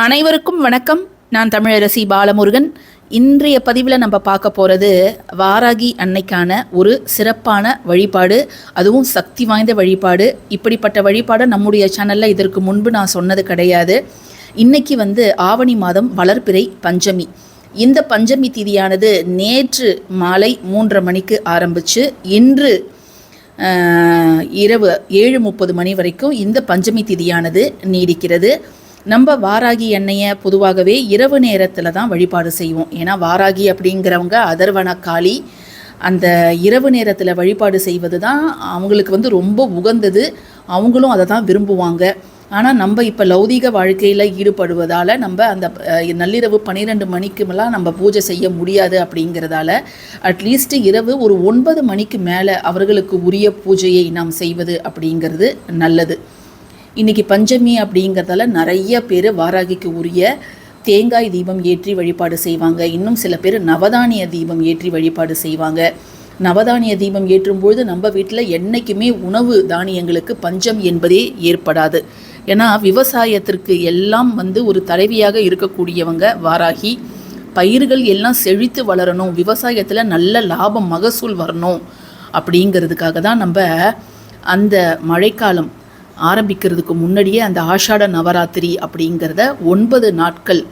அனைவருக்கும் வணக்கம். நான் தமிழரசி பாலமுருகன். இன்றைய பதிவில் நம்ம பார்க்க போகிறது வாராகி அன்னைக்கான ஒரு சிறப்பான வழிபாடு அதுவும் சக்தி வாய்ந்த வழிபாடு. இப்படிப்பட்ட வழிபாடை நம்முடைய சேனலில் இதற்கு முன்பு நான் சொன்னது கிடையாது. இன்னைக்கு வந்து ஆவணி மாதம் வளர்பிறை பஞ்சமி. இந்த பஞ்சமி திதியானது நேற்று மாலை மூன்றரை மணிக்கு ஆரம்பித்து இன்று இரவு ஏழு முப்பது மணி வரைக்கும் இந்த பஞ்சமி திதியானது நீடிக்கிறது. நம்ம வாராகி எண்ணெயை பொதுவாகவே இரவு நேரத்தில் தான் வழிபாடு செய்வோம். ஏன்னா வாராகி அப்படிங்கிறவங்க அதர்வன காளி அந்த இரவு நேரத்தில் வழிபாடு செய்வது தான் அவங்களுக்கு வந்து ரொம்ப உகந்தது. அவங்களும் அதை தான் விரும்புவாங்க. ஆனால் நம்ம இப்போ லௌதீக வாழ்க்கையில் ஈடுபடுவதால் நம்ம அந்த நள்ளிரவு பன்னிரெண்டு மணிக்குமெல்லாம் நம்ம பூஜை செய்ய முடியாது அப்படிங்கிறதால அட்லீஸ்ட் இரவு ஒரு ஒன்பது மணிக்கு மேலே அவர்களுக்கு உரிய பூஜையை நாம் செய்வது அப்படிங்கிறது நல்லது. இன்னைக்கு பஞ்சமி அப்படிங்கிறதால நிறைய பேர் வாராகிக்கு உரிய தேங்காய் தீபம் ஏற்றி வழிபாடு செய்வாங்க. இன்னும் சில பேர் நவதானிய தீபம் ஏற்றி வழிபாடு செய்வாங்க. நவதானிய தீபம் ஏற்றும்பொழுது நம்ம வீட்டில் என்றைக்குமே உணவு தானியங்களுக்கு பஞ்சம் என்பதே ஏற்படாது. ஏன்னா விவசாயத்திற்கு எல்லாம் வந்து ஒரு தலைவியாக இருக்கக்கூடியவங்க வாராகி பயிர்கள் எல்லாம் செழித்து வளரணும் விவசாயத்தில் நல்ல லாபம் மகசூல் வரணும் அப்படிங்கிறதுக்காக தான் நம்ம அந்த மழைக்காலம் ஆரம்பிக்கிறதுக்கு முன்னாடியே அந்த ஆஷாட நவராத்திரி அப்படிங்கிறத ஒன்பது நாட்கள்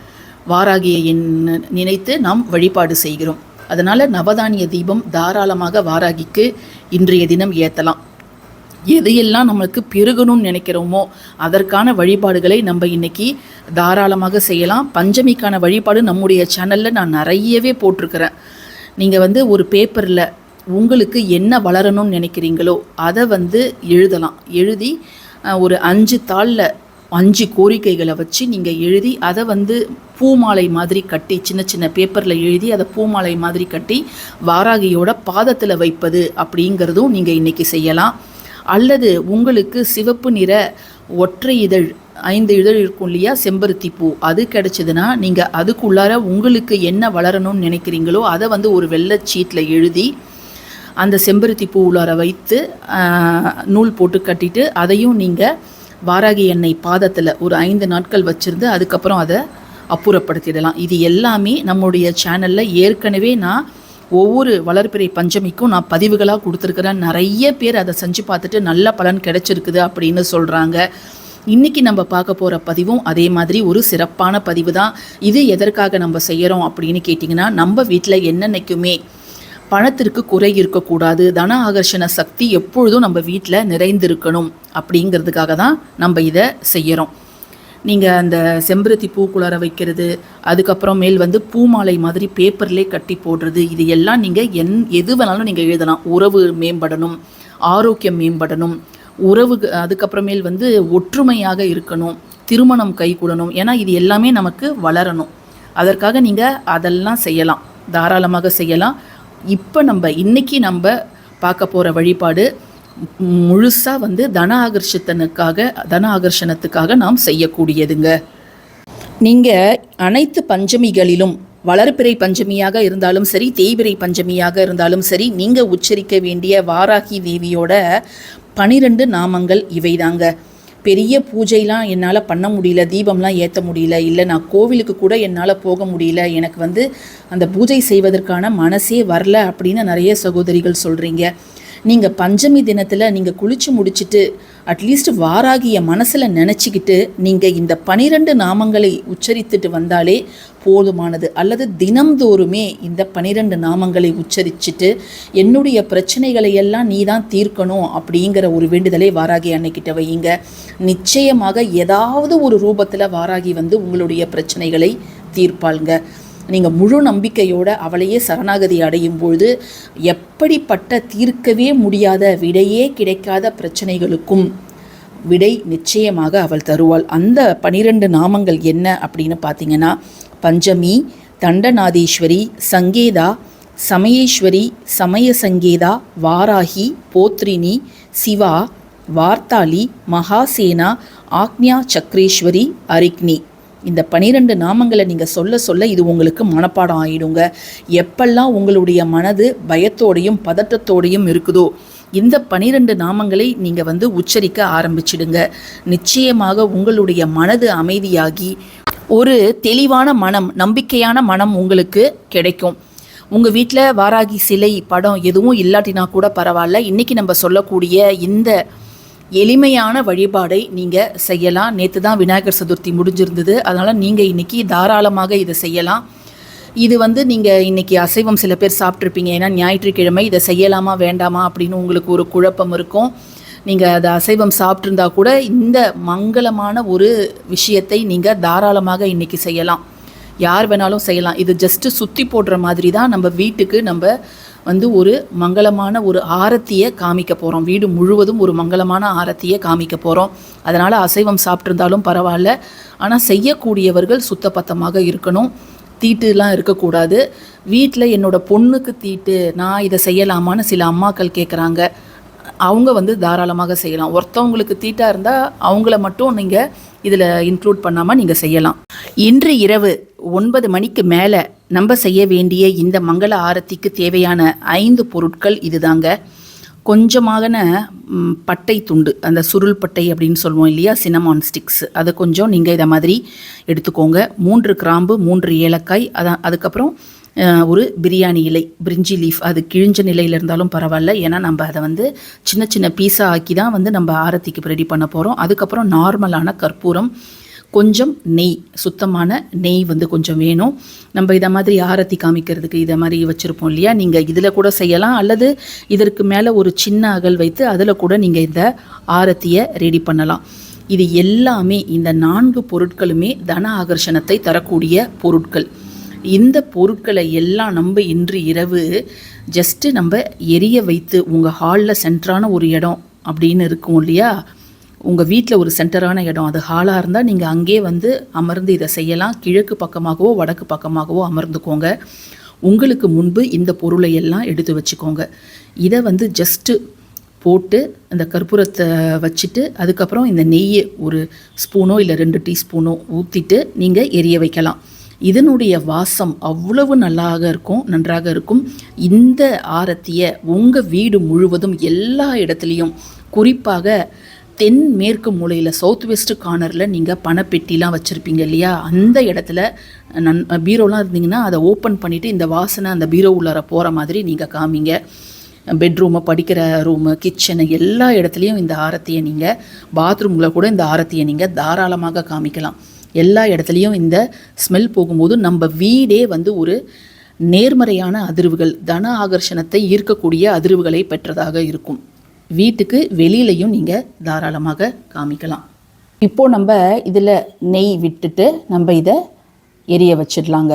வாராகியை எண்ண- நினைத்து நாம் வழிபாடு செய்கிறோம். அதனால் நவதானிய தீபம் தாராளமாக வாராகிக்கு இன்றைய தினம் ஏற்றலாம் எதையெல்லாம் நம்மளுக்கு பெருகணும்னு நினைக்கிறோமோ அதற்கான வழிபாடுகளை நம்ம இன்னைக்கு தாராளமாக செய்யலாம். பஞ்சமிக்கான வழிபாடு நம்முடைய சேனலில் நான் நிறையவே போட்டிருக்கிறேன். நீங்கள் வந்து ஒரு பேப்பரில் உங்களுக்கு என்ன வளரணும்னு நினைக்கிறீங்களோ அதை வந்து எழுதலாம். எழுதி ஒரு அஞ்சு தாளில் அஞ்சு கோரிக்கைகளை வச்சு நீங்கள் எழுதி அதை வந்து பூமாலை மாதிரி கட்டி சின்ன சின்ன பேப்பரில் எழுதி அதை பூமாலை மாதிரி கட்டி வாராகியோட பாதத்தில் வைப்பது அப்படிங்கிறதும் நீங்கள் இன்றைக்கி செய்யலாம். அல்லது உங்களுக்கு சிவப்பு நிற ஒற்றை இதழ் ஐந்து இதழ் இருக்கும் இல்லையா செம்பருத்தி பூ அது கிடச்சிதுன்னா நீங்கள் அதுக்குள்ளார உங்களுக்கு என்ன வளரணும்னு நினைக்கிறீங்களோ அதை வந்து ஒரு வெள்ளை சீட்டில் எழுதி அந்த செம்பருத்தி பூ உள்ளார வைத்து நூல் போட்டு கட்டிட்டு அதையும் நீங்கள் வாராகி எண்ணெய் பாதத்தில் ஒரு ஐந்து நாட்கள் வச்சுருந்து அதுக்கப்புறம் அதை அப்புறப்படுத்திடலாம். இது எல்லாமே நம்முடைய சேனலில் ஏற்கனவே நான் ஒவ்வொரு வளர்பிறை பஞ்சமிக்கும் நான் பதிவுகளாக கொடுத்துருக்குறேன். நிறைய பேர் அதை செஞ்சு பார்த்துட்டு நல்ல பலன் கிடைச்சிருக்குது அப்படின்னு சொல்கிறாங்க இன்னைக்கு நம்ம பார்க்க போகிற பதிவும் அதே மாதிரி ஒரு சிறப்பான பதிவு தான் இது எதற்காக நம்ம செய்கிறோம் அப்படின்னு கேட்டிங்கன்னா நம்ம வீட்டில் என்னென்னைக்குமே பணத்திற்கு குறை இருக்கக்கூடாது. தன ஆகர்ஷண சக்தி எப்பொழுதும் நம்ம வீட்டில் நிறைந்திருக்கணும் அப்படிங்கிறதுக்காக தான் நம்ம இதை செய்கிறோம் நீங்கள் அந்த செம்பருத்தி பூக்குளார வைக்கிறது அதுக்கப்புறம் மேல் வந்து பூமாலை மாதிரி பேப்பர்லேயே கட்டி போடுறது இது எல்லாம் நீங்கள் என் எது வேணாலும் நீங்கள் எழுதலாம். உறவு மேம்படணும் ஆரோக்கியம் மேம்படணும் உறவு அதுக்கப்புறமேல் வந்து ஒற்றுமையாக இருக்கணும் திருமணம் கைகூடணும். ஏன்னா இது எல்லாமே நமக்கு வளரணும். அதற்காக நீங்கள் அதெல்லாம் செய்யலாம். தாராளமாக செய்யலாம். இப்போ நம்ம இன்றைக்கி நம்ம பார்க்க போகிற வழிபாடு முழுசாக வந்து தன ஆகர்ஷத்தனுக்காக தன ஆகர்ஷணத்துக்காக நாம் செய்யக்கூடியதுங்க. நீங்கள் அனைத்து பஞ்சமிகளிலும் வளர்பிறை பஞ்சமியாக இருந்தாலும் சரி தேய்பிறை பஞ்சமியாக இருந்தாலும் சரி நீங்கள் உச்சரிக்க வேண்டிய வாராகி தேவியோட பனிரெண்டு நாமங்கள் இவைதாங்க. பெரிய பூஜைலாம் என்னால் பண்ண முடியல தீபம்லாம் ஏற்ற முடியல இல்லை நான் கோவிலுக்கு கூட என்னால் போக முடியல எனக்கு வந்து அந்த பூஜை செய்வதற்கான மனசே வரல அப்படின்னு நிறைய சகோதரிகள் சொல்கிறீங்க நீங்கள் பஞ்சமி தினத்தில் நீங்கள் குளிச்சு முடிச்சிட்டு அட்லீஸ்ட் வாராகிய மனசில் நினச்சிக்கிட்டு நீங்கள் இந்த பனிரெண்டு நாமங்களை உச்சரித்துட்டு வந்தாலே போதுமானது. அல்லது தினம்தோறுமே இந்த பனிரெண்டு நாமங்களை உச்சரிச்சுட்டு என்னுடைய பிரச்சனைகளை எல்லாம் நீ தான் தீர்க்கணும் அப்படிங்கிற ஒரு வேண்டுதலை வாராகி அன்னைக்கிட்ட வையுங்க. நிச்சயமாக ஏதாவது ஒரு ரூபத்தில் வாராகி வந்து உங்களுடைய பிரச்சனைகளை தீர்ப்பாளுங்க. நீங்கள் முழு நம்பிக்கையோடு அவளையே சரணாகதி அடையும் பொழுது எப்படிப்பட்ட தீர்க்கவே முடியாத விடையே கிடைக்காத பிரச்சனைகளுக்கும் விடை நிச்சயமாக அவள் தருவாள். அந்த பனிரெண்டு நாமங்கள் என்ன அப்படின்னு பார்த்தீங்கன்னா பஞ்சமி தண்டநாதீஸ்வரி சங்கேதா சமயேஸ்வரி சமய சங்கேதா வாராகி போத்ரினி சிவா வார்த்தாளி மகாசேனா ஆக்ஞா சக்ரேஸ்வரி அரிக்னி. இந்த பனிரெண்டு நாமங்களை நீங்கள் சொல்ல சொல்ல இது உங்களுக்கு மனப்பாடம் ஆயிடுங்க. எப்பெல்லாம் உங்களுடைய மனது பயத்தோடையும் பதட்டத்தோடையும் இருக்குதோ இந்த பனிரெண்டு நாமங்களை நீங்கள் வந்து உச்சரிக்க ஆரம்பிச்சிடுங்க. நிச்சயமாக உங்களுடைய மனது அமைதியாகி ஒரு தெளிவான மனம் நம்பிக்கையான மனம் உங்களுக்கு கிடைக்கும். உங்கள் வீட்டில் வாராகி சிலை படம் எதுவும் இல்லாட்டினா கூட பரவாயில்ல. இன்றைக்கி நம்ம சொல்லக்கூடிய இந்த எளிமையான வழிபாடை நீங்கள் செய்யலாம். நேற்று தான் விநாயகர் சதுர்த்தி முடிஞ்சிருந்தது. அதனால் நீங்கள் இன்றைக்கி தாராளமாக இதை செய்யலாம். இது வந்து நீங்கள் இன்றைக்கி அசைவம் சில பேர் சாப்பிட்ருப்பீங்க ஏன்னா ஞாயிற்றுக்கிழமை இதை செய்யலாமா வேண்டாமா அப்படின்னு உங்களுக்கு ஒரு குழப்பம் இருக்கும். நீங்கள் அதை அசைவம் சாப்பிட்ருந்தா கூட இந்த மங்களமான ஒரு விஷயத்தை நீங்கள் தாராளமாக இன்றைக்கி செய்யலாம். யார் வேணாலும் செய்யலாம். இது ஜஸ்ட்டு சுற்றி போடுற மாதிரி தான் நம்ம வீட்டுக்கு நம்ம வந்து ஒரு மங்களமான ஒரு ஆரத்தியை காமிக்க போகிறோம் வீடு முழுவதும் ஒரு மங்களமான ஆரத்தியை காமிக்க போகிறோம் அதனால் அசைவம் சாப்பிட்ருந்தாலும் பரவாயில்ல. ஆனால் செய்யக்கூடியவர்கள் சுத்தபத்தமாக இருக்கணும். தீட்டுலாம் இருக்கக்கூடாது. வீட்டில் என்னோட பொண்ணுக்கு தீட்டு நான் இதை செய்யலாமான்னு சில அம்மாக்கள் கேட்குறாங்க அவங்க வந்து தாராளமாக செய்யலாம். ஒருத்தவங்களுக்கு தீட்டாக இருந்தால் அவங்கள மட்டும் நீங்கள் இதில் இன்க்ளூட் பண்ணாமல் நீங்கள் செய்யலாம். இன்று இரவு ஒன்பது மணிக்கு மேலே நம்ம செய்ய வேண்டிய இந்த மங்கள ஆரத்திக்கு தேவையான ஐந்து பொருட்கள் இதுதாங்க. கொஞ்சமான பட்டை துண்டு அந்த சுருள் பட்டை அப்படின்னு சொல்லுவோம் இல்லையா சினமான் ஸ்டிக்ஸ். அதை கொஞ்சம் நீங்கள் இதை மாதிரி எடுத்துக்கோங்க. மூன்று கிராம்பு மூன்று ஏலக்காய் அதான் அதுக்கப்புறம் ஒரு பிரியாணி இலை பிரிஞ்சி லீஃப். அது கிழிஞ்ச நிலையில் இருந்தாலும் பரவாயில்ல. ஏன்னா நம்ம அதை வந்து சின்ன சின்ன பீஸாக ஆக்கி தான் வந்து நம்ம ஆரத்திக்கு ரெடி பண்ண போகிறோம் அதுக்கப்புறம் நார்மலான கற்பூரம் கொஞ்சம் நெய் சுத்தமான நெய் வந்து கொஞ்சம் வேணும். நம்ம இதை மாதிரி ஆரத்தி காமிக்கிறதுக்கு இதை மாதிரி வச்சுருப்போம் இல்லையா? நீங்கள் இதில் கூட செய்யலாம். அல்லது இதற்கு மேலே ஒரு சின்ன அகல் வைத்து அதில் கூட நீங்கள் இந்த ஆரத்தியை ரெடி பண்ணலாம். இது எல்லாமே இந்த நான்கு பொருட்களுமே தன ஆகர்ஷணத்தை தரக்கூடிய பொருட்கள். இந்த பொருட்களை எல்லாம் நம்ம இன்று இரவு ஜஸ்ட்டு நம்ம எரிய வைத்து உங்கள் ஹாலில் சென்டரான ஒரு இடம் அப்படின்னு இருக்கும் இல்லையா? உங்கள் வீட்டில் ஒரு சென்டரான இடம். அது ஹாலாக இருந்தால் நீங்கள் அங்கே வந்து அமர்ந்து இதை செய்யலாம். கிழக்கு பக்கமாகவோ வடக்கு பக்கமாகவோ அமர்ந்துக்கோங்க. உங்களுக்கு முன்பு இந்த பொருளை எல்லாம் எடுத்து வச்சுக்கோங்க. இதை வந்து ஜஸ்ட்டு போட்டு அந்த கற்பூரத்தை வச்சுட்டு அதுக்கப்புறம் இந்த நெய்யை ஒரு ஸ்பூனோ இல்லை ரெண்டு டீஸ்பூனோ ஊற்றிட்டு நீங்கள் எரிய வைக்கலாம். இதனுடைய வாசம் அவ்வளவு நல்லாக இருக்கும் நன்றாக இருக்கும். இந்த ஆரத்தியை உங்கள் வீடு முழுவதும் எல்லா இடத்துலையும் குறிப்பாக தென் மேற்கு மூலையில் சவுத் வெஸ்ட் கார்னரில் நீங்கள் பணப்பெட்டிலாம் வச்சுருப்பீங்க இல்லையா? அந்த இடத்துல நன் பீரோலாம் இருந்தீங்கன்னா அதை ஓப்பன் பண்ணிவிட்டு இந்த வாசனை அந்த பீரோ உள்ளார போகிற மாதிரி நீங்கள் காமிங்க. பெட்ரூமு படிக்கிற ரூமு கிச்சனு எல்லா இடத்துலையும் இந்த ஆரத்தியை நீங்கள் பாத்ரூமில் கூட இந்த ஆரத்தியை நீங்கள் தாராளமாக காமிக்கலாம். எல்லா இடத்துலையும் இந்த ஸ்மெல் போகும்போது நம்ம வீடே வந்து ஒரு நேர்மறையான அதிர்வுகள் தன ஆகர்ஷணத்தை ஈர்க்கக்கூடிய அதிர்வுகளை பெற்றதாக இருக்கும். வீட்டுக்கு வெளியிலையும் நீங்கள் தாராளமாக காமிக்கலாம். இப்போ நம்ம இதில் நெய் விட்டுட்டு நம்ம இதை எரிய வச்சிடலாங்க.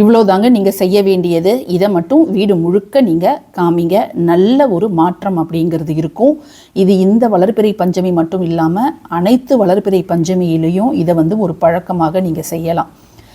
இவ்வளோதாங்க நீங்கள் செய்ய வேண்டியது. இதை மட்டும் வீடு முழுக்க நீங்கள் காமிங்க. நல்ல ஒரு மாற்றம் அப்படிங்கிறது இருக்கும். இது இந்த வளர்பிறை பஞ்சமி மட்டும் இல்லாமல் அனைத்து வளர்பிறை பஞ்சமியிலையும் இதை வந்து ஒரு பழக்கமாக நீங்கள் செய்யலாம்.